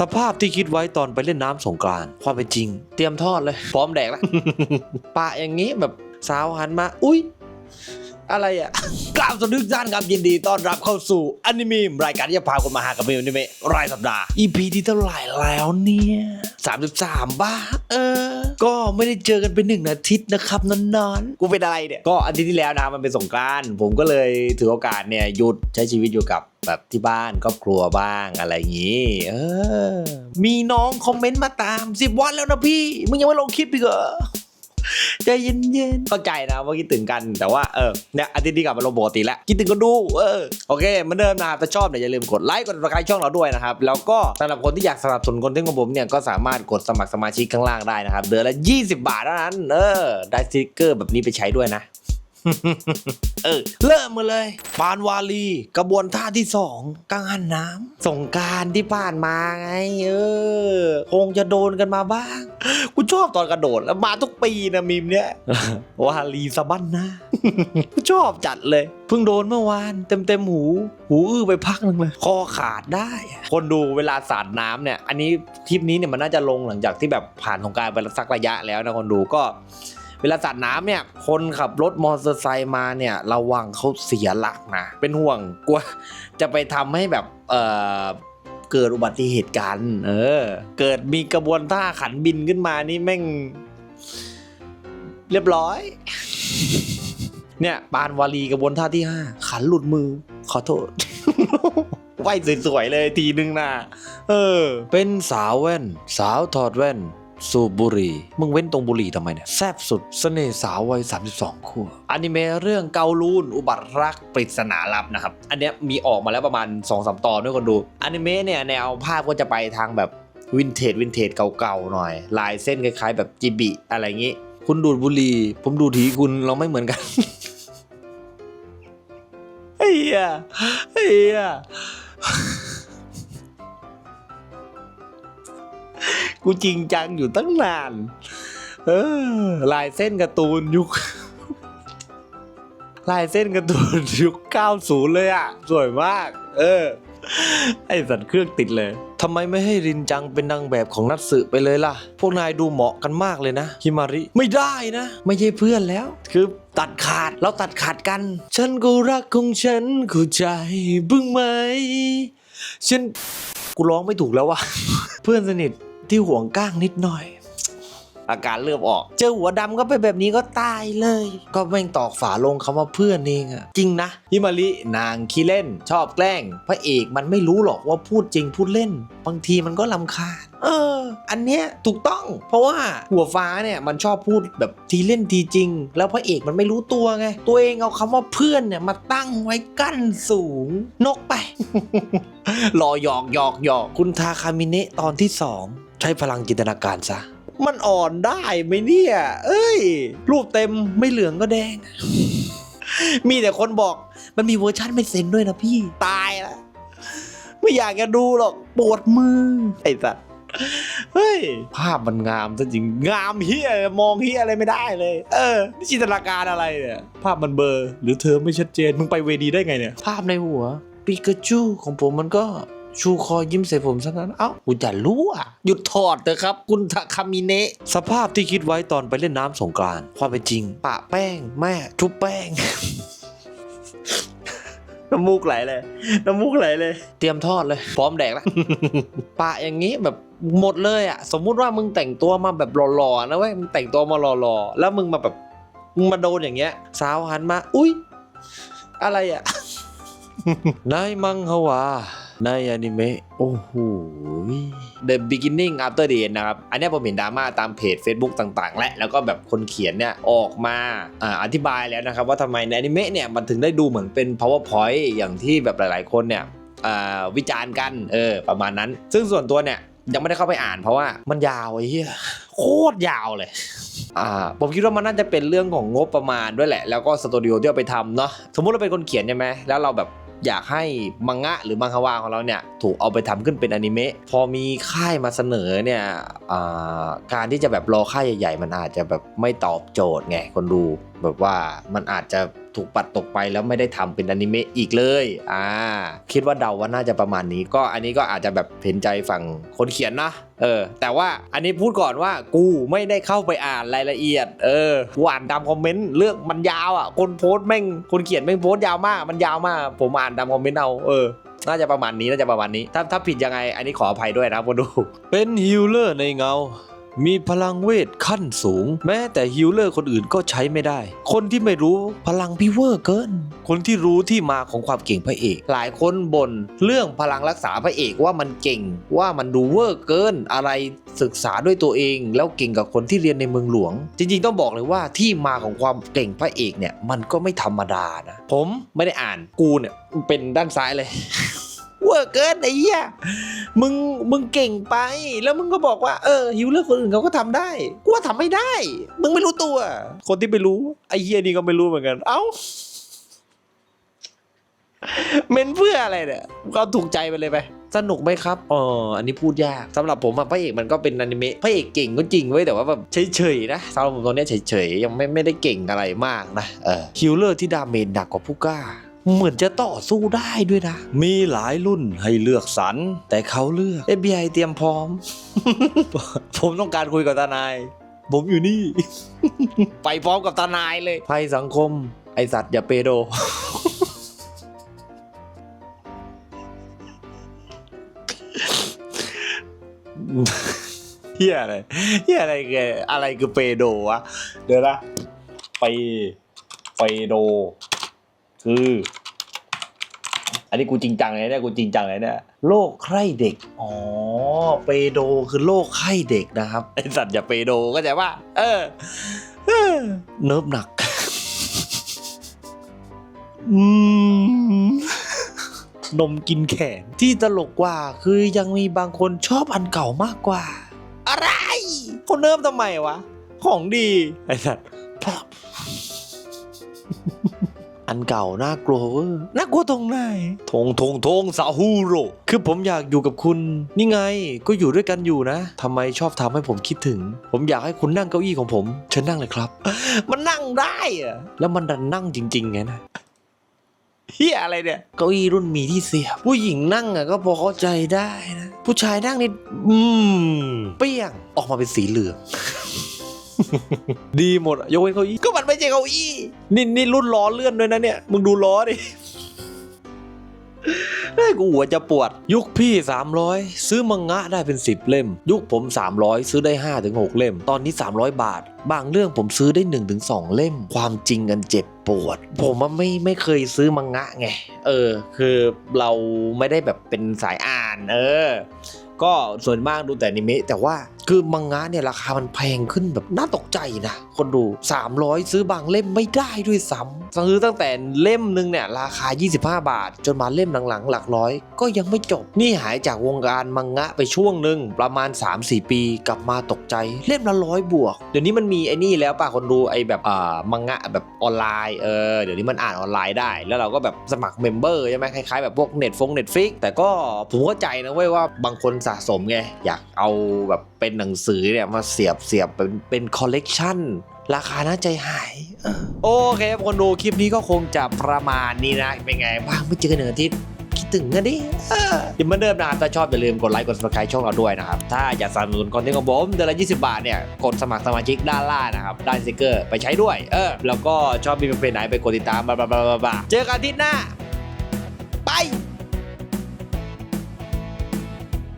สภาพที่คิดไว้ตอนไปเล่นน้ำสงกรานต์ความเป็นจริง เตรียมทอดเลย พร้อมแดกแล้วปะอย่างนี้แบบสาวหันมา อุ๊ยอะไรอะกราบสวัสดีทุกท่านครับยินดีต้อนรับเข้าสู่อนิเมะรายการที่จะพาคนมาหากับเมอนิเมะรายสัปดาห์ EP ที่เท่าไหร่แล้วเนี่ย 33 บ้า เออ ก็ไม่ได้เจอกันเป็นหนึ่งอาทิตย์นะครับนอนๆ กูเป็นอะไรเนี่ย ก็อาทิตย์ที่แล้วนะมันเป็นสงกรานต์ผมก็เลยถือโอกาสเนี่ยหยุดใช้ชีวิตอยู่กับแบบที่บ้านครอบครัวบ้างอะไรอย่างงี้ เออ มีน้องคอมเมนต์มาตาม10วันแล้วนะพี่ มึงยังไม่ลงคลิปอีกเหรอ ใจเย็นๆเข้าใจนะว่าคิดถึงกันแต่ว่าเออเนี่ยอาทิตย์นี้กลับมาลงปกติแล้ว คิดถึงก็ดูเออโอเคเหมือนเดิมนะครับถ้าชอบเนี่ยอย่าลืมกดไลค์กดติดตามช่องเราด้วยนะครับแล้วก็สำหรับคนที่อยากสนับสนุนคนที่ของผมเนี่ยก็สามารถกดสมัครสมาชิกข้างล่างได้นะครับเดือนละ 20 บาทเท่านั้นเออได้สติกเกอร์แบบนี้ไปใช้ด้วยนะ เออ เริ่มมาเลย ปานวาลี กระบวนท่าที่สองกังหันน้ำสงกรารที่ผ่านมาไง เออ คงจะโดนกันมาบ้าง กูชอบตอนกระโดดแล้วมาทุกปีนะมีมเนี้ยวาลีสะบั้นหน้ากูชอบจัดเลย เพิ่งโดนเมื่อวาน เต็มเต็มๆหู หูอื้อไปพักหนึงเลย คอขาดได้อะคนดูเวลาสาดน้ำเนี่ย อันนี้คลิปนี้เนี่ยมันน่าจะลงหลังจากที่แบบผ่านสงกรารไปสักระยะแล้วนะคนดูก็ เวลาสาดน้ำเนี่ย คนขับรถมอเตอร์ไซค์มาเนี่ยระวังเขาเสียหลักนะ เป็นห่วงกลัวจะไปทำให้แบบเออเกิดอุบัติเหตุกัน เออ เกิดมีกระบวนท่าขันบินขึ้นมานี่แม่ง เรียบร้อย เนี่ยปานวาลีกระบวนท่าที่5ขันหลุดมือ ขอโทษไหวสวยๆเลยทีนึงนะเออ เป็นสาวแว่น สาวถอดแว่น สูบบุหรี่ มึงเว้นตรงบุหรี่ทำไมเนี่ย แซบสุดเสน่ห์สาววัย 32ขั้วอนิเมะเรื่องเกาลูน อุบัติรักปริศนาลับนะครับ อันเนี้ยมีออกมาแล้วประมาณ 2-3 ตอนด้วยคนดูอนิเมะเนี่ยแนวภาพก็จะไปทางแบบวินเทจวินเทจเก่าๆหน่อย ลายเส้นคล้ายๆ แบบจิบิอะไรอย่างงี้ คุณดูดบุหรี่ผมดูดถีคุณเราไม่เหมือนกันเฮียเฮีย กูจริงจังอยู่ตั้งนาน เออ ลายเส้นการ์ตูนยุค ลายเส้นการ์ตูนยุค 90 เลยอะ สวยมาก เออ ไอสัตว์เครื่องติดเลยทำไมไม่ให้รินจังเป็นนางแบบของนัตสึไปเลยล่ะ พวกนายดูเหมาะกันมากเลยนะ ฮิมาริ ไม่ได้นะ ไม่ใช่เพื่อนแล้ว คือตัดขาด เราตัดขาดกัน ฉันก็รักของฉันเข้าใจบึ้งไหม ฉัน กูร้องไม่ถูกแล้ววะ เพื่อนสนิท ที่ห่วงก้างนิดหน่อย อาการเริ่มออก เจอหัวดำก็เป็นแบบนี้ก็ตายเลย ก็แม่งตอกฝาลงคำว่าเพื่อนเองอะจริงนะฮิมารินางขี้เล่น ชอบแกล้ง พระเอกมันไม่รู้หรอกว่าพูดจริงพูดเล่น บางทีมันก็ลำคาญเออ อันเนี้ยถูกต้อง เพราะว่าหัวฟ้าเนี่ยมันชอบพูดแบบทีเล่นทีจริง แล้วพระเอกมันไม่รู้ตัวไง ตัวเองเอาคำว่าเพื่อนเนี่ยมาตั้งไว้กั้นสูง นกไป รอหยอกหยอกหยอกคุณทาคามิเนะตอนที่สองใช้พลังจินตนาการซะ มันอ่อนได้ไหมเนี่ย เอ้ย รูปเต็มไม่เหลืองก็แดง มีแต่คนบอกมันมีเวอร์ชันไม่เซ็นด้วยนะพี่ ตายละไม่อยากจะดูหรอกปวดมือ ไอ้สัสเฮ้ย ภาพมันงามซะจริง งามเฮียมองเฮียอะไรไม่ได้เลย เออนี่จินตนาการอะไรเนี่ย ภาพมันเบลอร์หรือเธอไม่ชัดเจน มึงไปเวดีได้ไงเนี่ย ภาพในหัว ปิกาจูของผมมันก็ ชูคอยิ้มใส่ผมซะนั้น เอ้ากูจะรู้อะ หยุดถอดเถอะครับ คุณทาคามิเนะ สภาพที่คิดไว้ตอนไปเล่นน้ำสงกรานต์ความเป็นจริง ปะแป้ง แม่ทุบแป้ง น้ำมูกไหลเลย น้ำมูกไหลเลย เตรียมทอดเลย พร้อมแดกแล้ว ปะอย่างนี้แบบหมดเลยอะ สมมุติว่ามึงแต่งตัวมาแบบหล่อๆนะเว้ย มึงแต่งตัวมาหล่อๆ แล้วมึงมาแบบมึงมาโดนอย่างเงี้ย สาวหันมา อุ๊ยอะไรอะ นายมังฮวา ในอนิเมะโอ้โห The Beginning After the End นะครับ อันนี้ผมเห็นดราม่าตามเพจ Facebook ต่างๆ และแล้วก็แบบคนเขียนเนี่ยออกมาออธิบายแล้วนะครับ ว่าทำไมในอนิเมะเนี่ยมันถึงได้ดูเหมือนเป็น powerpoint อย่างที่แบบหลาย ๆ คนเนี่ยวิจารณ์กันเออประมาณนั้น ซึ่งส่วนตัวเนี่ยยังไม่ได้เข้าไปอ่านเพราะว่ามันยาวไอ้เหี้ยโคตรยาวเลยอ่าผมคิดว่ามันน่าจะเป็นเรื่องของงบประมาณด้วยแหละ แล้วก็สตูดิโอที่เอาไปทำเนาะสมมุติเราเป็นคนเขียนใช่ไหมแล้วเราแบบ อยากให้มังงะหรือมังฮวาของเราเนี่ยถูกเอาไปทำขึ้นเป็นอนิเมะพอมีค่ายมาเสนอเนี่ยการที่จะแบบรอค่ายใหญ่ ๆ มันอาจจะแบบไม่ตอบโจทย์ไงคนดูแบบว่ามันอาจจะ ถูกปัดตกไปแล้วไม่ได้ทำเป็นอนิเมะอีกเลยอ่าคิดว่าเดาว่าน่าจะประมาณนี้ ก็อันนี้ก็อาจจะแบบเห็นใจฝั่งคนเขียนนะเออแต่ว่าอันนี้พูดก่อนว่ากูไม่ได้เข้าไปอ่านรายละเอียด เออกูอ่านตามคอมเมนต์เรื่องมันยาวอะ คนโพสต์แม่งคนเขียนแม่งโพสต์ยาวมาก มันยาวมาก ผมอ่านตามคอมเมนต์เอาเออน่าจะประมาณนี้น่าจะประมาณนี้ ถ้าถ้าผิดยังไง อันนี้ขออภัยด้วยนะคนดู เป็นฮิลเลอร์ในเงา มีพลังเวทขั้นสูง แม้แต่ฮิลเลอร์คนอื่นก็ใช้ไม่ได้ คนที่ไม่รู้พลังพี่เวอร์เกิน คนที่รู้ที่มาของความเก่งพระเอก หลายคนบ่นเรื่องพลังรักษาพระเอกว่ามันเก่ง ว่ามันดูเวอร์เกิน อะไรศึกษาด้วยตัวเอง แล้วเก่งกับคนที่เรียนในเมืองหลวง จริงๆต้องบอกเลยว่าที่มาของความเก่งพระเอกเนี่ยมันก็ไม่ธรรมดานะ ผมไม่ได้อ่านกูเนี่ยเป็นด้านซ้ายเลย วเกินไอ้เหี้ยมึงมึงเก่งไป แล้วมึงก็บอกว่าเออฮิวเลอร์คนอื่นเขาก็ทำได้กูว่าทำไม่ได้ มึงไม่รู้ตัว คนที่ไม่รู้ไอ้เหี้ยนี่ก็ไม่รู้เหมือนกัน เอ้าเมนเพื่ออะไรเนี่ยก็ถูกใจไปเลยไป สนุกไหมครับอ๋ออันนี้พูดยากสำหรับผมอะพระเอกมันก็เป็นอนิเมะพระเอกเก่งก็จริงเว้ยแต่ว่าแบบเฉยๆนะสำหรับผมตอนนี้เฉยๆยังไม่ไม่ได้เก่งอะไรมากนะเออฮิลเลอร์ที่ดาเมจหนักกว่าผู้กล้า เหมือนจะต่อสู้ได้ด้วยนะ มีหลายรุ่นให้เลือกสรร แต่เขาเลือก FBI เตรียมพร้อม ผมต้องการคุยกับทนาย ผมอยู่นี่ ไปพร้อมกับทนายเลยภัยสังคม ไอสัตว์อย่าเปโด เฮียอะไรเฮียอะไรแกอะไรคือเปโดวะ เดี๋ยวนะเปเปโด คือ อันนี้กูจริงจังเลยเนี่ยกูจริงจังเลยเนี่ยโรคไข้เด็ก อ๋อ เปโดคือโรคไข้เด็กนะครับไอสัตว์อย่าเปโดก็ใจว่าเออเออเนิบหนัก อืมนมกินแขนที่ตลกกว่าคือยังมีบางคนชอบอันเก่ามากกว่า อะไรเขาเนิบทำไมวะ ของดี ไอ้สัตว์ อันเก่าน่ากลัวเวอร์น่ากลัวตรงไหนทงทงทงซาฮูโรคือผมอยากอยู่กับคุณ นี่ไงก็อยู่ด้วยกันอยู่นะทำไมชอบทำให้ผมคิดถึง ผมอยากให้คุณนั่งเก้าอี้ของผมเชิญนั่งเลยครับ มันนั่งได้อะแล้วมันดันนั่งจริงๆไงนะเฮียอะไรเนี่ยเก้าอี้รุ่นมีที่เสียบผู้หญิงนั่งอะก็พอเข้าใจได้นะ ผู้ชายนั่งนี่อืมเปี้ยงออกมาเป็นสีเหลือง ดีหมดอะยกเว้นเก้าอี้ก็มันไม่ใช่เก้าอี้นี่นี่รุ่นล้อเลื่อนด้วยนะเนี่ยมึงดูล้อดิเฮ้ยกูหัวจะปวด ยุคพี่ 300 ซื้อมังงะได้เป็น 10 เล่ม ยุคผม 300 ซื้อได้ 5-6 เล่ม ตอนนี้ 300 บาท บางเรื่องผมซื้อได้ 1-2 เล่ม ความจริงกันเจ็บปวด ผมว่าไม่ไม่เคยซื้อมังงะไง เออ คือเราไม่ได้แบบเป็นสายอ่าน เออ ก็ส่วนมากดูแต่นิเมะแต่ว่าคือมังงะเนี่ยราคามันแพงขึ้นแบบน่าตกใจนะ คนดู 300 ซื้อบางเล่มไม่ได้ด้วยซ้ำซื้อตั้งแต่เล่มหนึงเนี่ยราคา 25 บาท จนมาเล่มหลังๆ หลักร้อย ก็ยังไม่จบ นี่หายจากวงการมังงะไปช่วงหนึ่งประมาณ 3-4 ปี กลับมาตกใจเล่มละร้อยบวก เดี๋ยวนี้มันมีไอ้นี่แล้วป่ะคนดูไอ้แบบอ่ามังงะแบบออนไลน์เออเดี๋ยวนี้มันอ่านออนไลน์ได้ แล้วเราก็แบบสมัครเมมเบอร์ใช่ไหมคล้ายๆแบบพวกเน็ตฟงเน็ตฟิกแต่ก็ผมเข้าใจนะเว้ยว่าบางคนสะสมไงอยากเอาแบบเป็นหนังสือเนี่ยมาเสียบเสียบเป็นเป็นคอลเลกชัน ราคาน่าใจหายโอเคครับคนดูคลิปนี้ก็คงจะประมาณนี้นะ เป็นไงบ้างไม่เจอกันหนึ่งอาทิตย์คิดถึงกันดิเอออย่าเหมือนเดิมนะครับถ้าชอบอย่าลืมกดไลค์กด subscribe ช่องเราด้วยนะครับ ถ้าอยากสนับสนุนคอนเทนต์ของผมเดือนละ20 บาทเนี่ย กดสมัครสมาชิกด้านล่างนะครับด้านสติกเกอร์ไปใช้ด้วย เออ แล้วก็ชอบมีเพจไหนไปกดติดตามบลาบลาบลาบลาเจอกันอาทิตย์หน้า